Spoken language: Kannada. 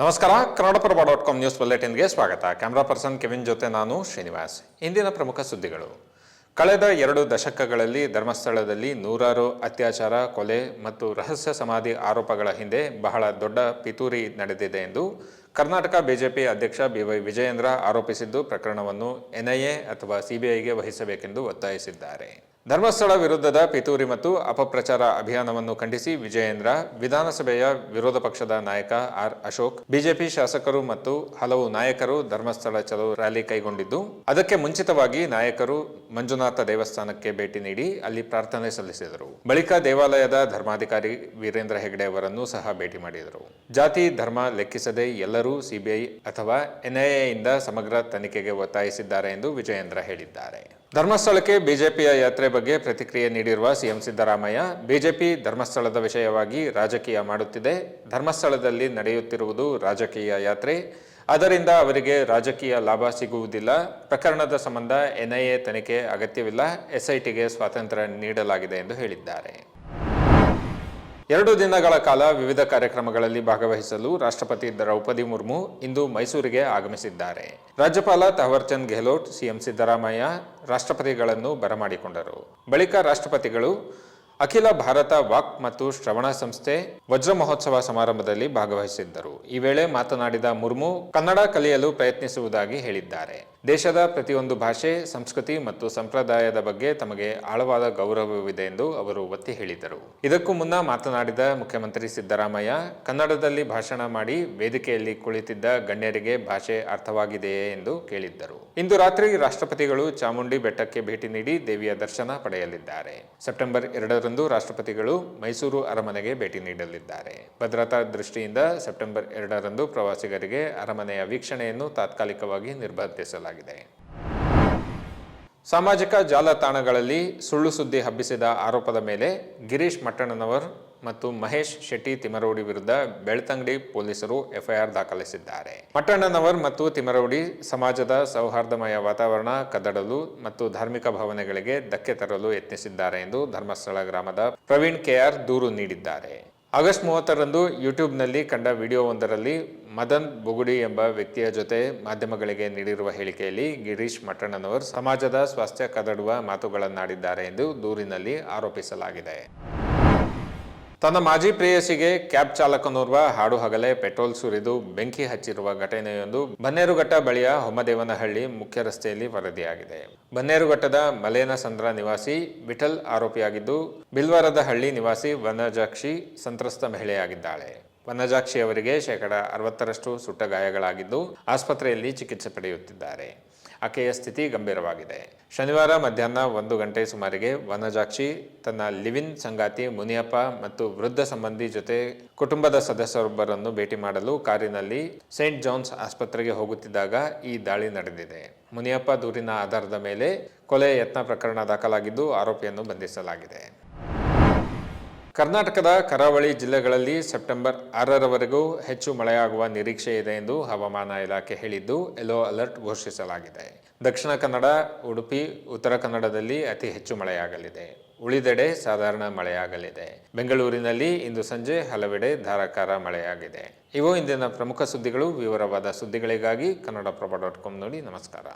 ನಮಸ್ಕಾರ ಕನ್ನಡಪ್ರಭ ಡಾಟ್ ಕಾಮ್ ನ್ಯೂಸ್ ಬುಲೆಟಿನ್ಗೆ ಸ್ವಾಗತ. ಕ್ಯಾಮ್ರಾ ಪರ್ಸನ್ ಕೆವಿನ್ ಜೊತೆ ನಾನು ಶ್ರೀನಿವಾಸ್. ಇಂದಿನ ಪ್ರಮುಖ ಸುದ್ದಿಗಳು. ಕಳೆದ ಎರಡು ದಶಕಗಳಲ್ಲಿ ಧರ್ಮಸ್ಥಳದಲ್ಲಿ ನೂರಾರು ಅತ್ಯಾಚಾರ, ಕೊಲೆ ಮತ್ತು ರಹಸ್ಯ ಸಮಾಧಿ ಆರೋಪಗಳ ಹಿಂದೆ ಬಹಳ ದೊಡ್ಡ ಪಿತೂರಿ ನಡೆದಿದೆ ಎಂದು ಕರ್ನಾಟಕ ಬಿಜೆಪಿ ಅಧ್ಯಕ್ಷ ಬಿವೈ ವಿಜಯೇಂದ್ರ ಆರೋಪಿಸಿದ್ದು ಪ್ರಕರಣವನ್ನು ಎನ್ಐಎ ಅಥವಾ ಸಿಬಿಐಗೆ ವಹಿಸಬೇಕೆಂದು ಒತ್ತಾಯಿಸಿದ್ದಾರೆ. ಧರ್ಮಸ್ಥಳ ವಿರುದ್ಧದ ಪಿತೂರಿ ಮತ್ತು ಅಪಪ್ರಚಾರ ಅಭಿಯಾನವನ್ನು ಖಂಡಿಸಿ ವಿಜಯೇಂದ್ರ, ವಿಧಾನಸಭೆಯ ವಿರೋಧ ಪಕ್ಷದ ನಾಯಕ ಆರ್ ಅಶೋಕ್, ಬಿಜೆಪಿ ಶಾಸಕರು ಮತ್ತು ಹಲವು ನಾಯಕರು ಧರ್ಮಸ್ಥಳ ಚಲೋ ರ್ಯಾಲಿ ಕೈಗೊಂಡಿದ್ದು, ಅದಕ್ಕೆ ಮುಂಚಿತವಾಗಿ ನಾಯಕರು ಮಂಜುನಾಥ ದೇವಸ್ಥಾನಕ್ಕೆ ಭೇಟಿ ನೀಡಿ ಅಲ್ಲಿ ಪ್ರಾರ್ಥನೆ ಸಲ್ಲಿಸಿದರು. ಬಳಿಕ ದೇವಾಲಯದ ಧರ್ಮಾಧಿಕಾರಿ ವೀರೇಂದ್ರ ಹೆಗಡೆ ಅವರನ್ನು ಸಹ ಭೇಟಿ ಮಾಡಿದರು. ಜಾತಿ, ಧರ್ಮ ಲೆಕ್ಕಿಸದೆ ಎಲ್ಲರೂ ಸಿಬಿಐ ಅಥವಾ ಎನ್ಐಎಯಿಂದ ಸಮಗ್ರ ತನಿಖೆಗೆ ಒತ್ತಾಯಿಸಿದ್ದಾರೆ ಎಂದು ವಿಜಯೇಂದ್ರ ಹೇಳಿದ್ದಾರೆ. ಧರ್ಮಸ್ಥಳಕ್ಕೆ ಬಿಜೆಪಿಯ ಯಾತ್ರೆ ಬಗ್ಗೆ ಪ್ರತಿಕ್ರಿಯೆ ನೀಡಿರುವ ಸಿಎಂ ಸಿದ್ದರಾಮಯ್ಯ, ಬಿಜೆಪಿ ಧರ್ಮಸ್ಥಳದ ವಿಷಯವಾಗಿ ರಾಜಕೀಯ ಮಾಡುತ್ತಿದೆ. ಧರ್ಮಸ್ಥಳದಲ್ಲಿ ನಡೆಯುತ್ತಿರುವುದು ರಾಜಕೀಯ ಯಾತ್ರೆ. ಅದರಿಂದ ಅವರಿಗೆ ರಾಜಕೀಯ ಲಾಭ ಸಿಗುವುದಿಲ್ಲ. ಪ್ರಕರಣದ ಸಂಬಂಧ ಎನ್ಐಎ ತನಿಖೆ ಅಗತ್ಯವಿಲ್ಲ. ಎಸ್ಐಟಿಗೆ ಸ್ವಾತಂತ್ರ್ಯ ನೀಡಲಾಗಿದೆ ಎಂದು ಹೇಳಿದ್ದಾರೆ. ಎರಡು ದಿನಗಳ ಕಾಲ ವಿವಿಧ ಕಾರ್ಯಕ್ರಮಗಳಲ್ಲಿ ಭಾಗವಹಿಸಲು ರಾಷ್ಟ್ರಪತಿ ದ್ರೌಪದಿ ಮುರ್ಮು ಇಂದು ಮೈಸೂರಿಗೆ ಆಗಮಿಸಿದ್ದಾರೆ. ರಾಜ್ಯಪಾಲ ಥವರ್ಚಂದ್ ಗೆಹ್ಲೋಟ್, ಸಿಎಂ ಸಿದ್ದರಾಮಯ್ಯ ರಾಷ್ಟ್ರಪತಿಗಳನ್ನು ಬರಮಾಡಿಕೊಂಡರು. ಬಳಿಕ ರಾಷ್ಟ್ರಪತಿಗಳು ಅಖಿಲ ಭಾರತ ವಾಕ್ ಮತ್ತು ಶ್ರವಣ ಸಂಸ್ಥೆ ವಜ್ರ ಮಹೋತ್ಸವ ಸಮಾರಂಭದಲ್ಲಿ ಭಾಗವಹಿಸಿದ್ದರು. ಈ ವೇಳೆ ಮಾತನಾಡಿದ ಮುರ್ಮು, ಕನ್ನಡ ಕಲಿಯಲು ಪ್ರಯತ್ನಿಸುವುದಾಗಿ ಹೇಳಿದ್ದಾರೆ. ದೇಶದ ಪ್ರತಿಯೊಂದು ಭಾಷೆ, ಸಂಸ್ಕೃತಿ ಮತ್ತು ಸಂಪ್ರದಾಯದ ಬಗ್ಗೆ ತಮಗೆ ಆಳವಾದ ಗೌರವವಿದೆ ಎಂದು ಅವರು ಒತ್ತಿ ಹೇಳಿದರು. ಇದಕ್ಕೂ ಮುನ್ನ ಮಾತನಾಡಿದ ಮುಖ್ಯಮಂತ್ರಿ ಸಿದ್ದರಾಮಯ್ಯ, ಕನ್ನಡದಲ್ಲಿ ಭಾಷಣ ಮಾಡಿ ವೇದಿಕೆಯಲ್ಲಿ ಕುಳಿತಿದ್ದ ಗಣ್ಯರಿಗೆ ಭಾಷೆ ಅರ್ಥವಾಗಿದೆಯೇ ಎಂದು ಕೇಳಿದ್ದರು. ಇಂದು ರಾತ್ರಿ ರಾಷ್ಟ್ರಪತಿಗಳು ಚಾಮುಂಡಿ ಬೆಟ್ಟಕ್ಕೆ ಭೇಟಿ ನೀಡಿ ದೇವಿಯ ದರ್ಶನ ಪಡೆಯಲಿದ್ದಾರೆ. ಸೆಪ್ಟೆಂಬರ್ ಎರಡರಂದು ರಾಷ್ಟ್ರಪತಿಗಳು ಮೈಸೂರು ಅರಮನೆಗೆ ಭೇಟಿ ನೀಡಲಿದ್ದಾರೆ. ಭದ್ರತಾ ದೃಷ್ಟಿಯಿಂದ ಸೆಪ್ಟೆಂಬರ್ ಎರಡರಂದು ಪ್ರವಾಸಿಗರಿಗೆ ಅರಮನೆಯ ವೀಕ್ಷಣೆಯನ್ನು ತಾತ್ಕಾಲಿಕವಾಗಿ ನಿರ್ಬಂಧಿಸಲಾಗಿದೆ. ಸಾಮಾಜಿಕ ಜಾಲತಾಣಗಳಲ್ಲಿ ಸುಳ್ಳು ಸುದ್ದಿ ಹಬ್ಬಿಸಿದ ಆರೋಪದ ಮೇಲೆ ಗಿರೀಶ್ ಮಟ್ಟಣ್ಣನವರ್ ಮತ್ತು ಮಹೇಶ್ ಶೆಟ್ಟಿ ತಿಮರೌಡಿ ವಿರುದ್ಧ ಬೆಳ್ತಂಗಡಿ ಪೊಲೀಸರು ಎಫ್ಐಆರ್ ದಾಖಲಿಸಿದ್ದಾರೆ. ಮಟ್ಟಣ್ಣನವರ್ ಮತ್ತು ತಿಮರೌಡಿ ಸಮಾಜದ ಸೌಹಾರ್ದಮಯ ವಾತಾವರಣ, ಕದಡಲು ಮತ್ತು ಧಾರ್ಮಿಕ ಭಾವನೆಗಳಿಗೆ ಧಕ್ಕೆ ತರಲು ಯತ್ನಿಸಿದ್ದಾರೆ ಎಂದು ಧರ್ಮಸ್ಥಳ ಗ್ರಾಮದ ಪ್ರವೀಣ್ ಕೆಆರ್ ದೂರು ನೀಡಿದ್ದಾರೆ. ಆಗಸ್ಟ್ ಮೂವತ್ತರಂದು ಯೂಟ್ಯೂಬ್ನಲ್ಲಿ ಕಂಡ ವಿಡಿಯೋ ಒಂದರಲ್ಲಿ ಮದನ್ ಬುಗುಡಿ ಎಂಬ ವ್ಯಕ್ತಿಯ ಜೊತೆ ಮಾಧ್ಯಮಗಳಿಗೆ ನೀಡಿರುವ ಹೇಳಿಕೆಯಲ್ಲಿ ಗಿರೀಶ್ ಮಟ್ಟಣ್ಣನವರು ಸಮಾಜದ ಸ್ವಾಸ್ಥ್ಯ ಕದಡುವ ಮಾತುಗಳನ್ನಾಡಿದ್ದಾರೆ ಎಂದು ದೂರಿನಲ್ಲಿ ಆರೋಪಿಸಲಾಗಿದೆ. ತನ್ನ ಮಾಜಿ ಪ್ರೇಯಸಿಗೆ ಕ್ಯಾಬ್ ಚಾಲಕನೋರ್ವ ಹಾಡು ಹಗಲೇ ಪೆಟ್ರೋಲ್ ಸುರಿದು ಬೆಂಕಿ ಹಚ್ಚಿರುವ ಘಟನೆಯೊಂದು ಬನ್ನೇರುಘಟ್ಟ ಬಳಿಯ ಹೊಮ್ಮದೇವನಹಳ್ಳಿ ಮುಖ್ಯ ರಸ್ತೆಯಲ್ಲಿ ವರದಿಯಾಗಿದೆ. ಬನ್ನೇರುಘಟ್ಟದ ಮಲೇನಸಂದ್ರ ನಿವಾಸಿ ವಿಠಲ್ ಆರೋಪಿಯಾಗಿದ್ದು ಬಿಲ್ವಾರದ ಹಳ್ಳಿ ನಿವಾಸಿ ವನಜಾಕ್ಷಿ ಸಂತ್ರಸ್ತ ಮಹಿಳೆಯಾಗಿದ್ದಾಳೆ. ವನಜಾಕ್ಷಿ ಅವರಿಗೆ ಶೇಕಡ ಅರವತ್ತರಷ್ಟು ಸುಟ್ಟ ಗಾಯಗಳಾಗಿದ್ದು, ಆಸ್ಪತ್ರೆಯಲ್ಲಿ ಚಿಕಿತ್ಸೆ ಪಡೆಯುತ್ತಿದ್ದಾರೆ. ಆಕೆಯ ಸ್ಥಿತಿ ಗಂಭೀರವಾಗಿದೆ. ಶನಿವಾರ ಮಧ್ಯಾಹ್ನ ಒಂದು ಗಂಟೆ ಸುಮಾರಿಗೆ ವನಜಾಕ್ಷಿ ತನ್ನ ಲಿವಿನ್ ಸಂಗಾತಿ ಮುನಿಯಪ್ಪ ಮತ್ತು ವೃದ್ಧ ಸಂಬಂಧಿ ಜೊತೆ ಕುಟುಂಬದ ಸದಸ್ಯರೊಬ್ಬರನ್ನು ಭೇಟಿ ಮಾಡಲು ಕಾರಿನಲ್ಲಿ ಸೇಂಟ್ ಜಾನ್ಸ್ ಆಸ್ಪತ್ರೆಗೆ ಹೋಗುತ್ತಿದ್ದಾಗ ಈ ದಾಳಿ ನಡೆದಿದೆ. ಮುನಿಯಪ್ಪ ದೂರಿನ ಆಧಾರದ ಮೇಲೆ ಕೊಲೆ ಯತ್ನ ಪ್ರಕರಣ ದಾಖಲಾಗಿದ್ದು ಆರೋಪಿಯನ್ನು ಬಂಧಿಸಲಾಗಿದೆ. ಕರ್ನಾಟಕದ ಕರಾವಳಿ ಜಿಲ್ಲೆಗಳಲ್ಲಿ ಸೆಪ್ಟೆಂಬರ್ ಆರರವರೆಗೂ ಹೆಚ್ಚು ಮಳೆಯಾಗುವ ನಿರೀಕ್ಷೆ ಇದೆ ಎಂದು ಹವಾಮಾನ ಇಲಾಖೆ ಹೇಳಿದ್ದು, ಯೆಲ್ಲೋ ಅಲರ್ಟ್ ಘೋಷಿಸಲಾಗಿದೆ. ದಕ್ಷಿಣ ಕನ್ನಡ, ಉಡುಪಿ, ಉತ್ತರ ಕನ್ನಡದಲ್ಲಿ ಅತಿ ಹೆಚ್ಚು ಮಳೆಯಾಗಲಿದೆ. ಉಳಿದೆಡೆ ಸಾಧಾರಣ ಮಳೆಯಾಗಲಿದೆ. ಬೆಂಗಳೂರಿನಲ್ಲಿ ಇಂದು ಸಂಜೆ ಹಲವೆಡೆ ಧಾರಾಕಾರ ಮಳೆಯಾಗಿದೆ. ಇವು ಇಂದಿನ ಪ್ರಮುಖ ಸುದ್ದಿಗಳು. ವಿವರವಾದ ಸುದ್ದಿಗಳಿಗಾಗಿ ಕನ್ನಡಪ್ರಭ ಡಾಟ್ ಕಾಮ್ ನೋಡಿ ನಮಸ್ಕಾರ.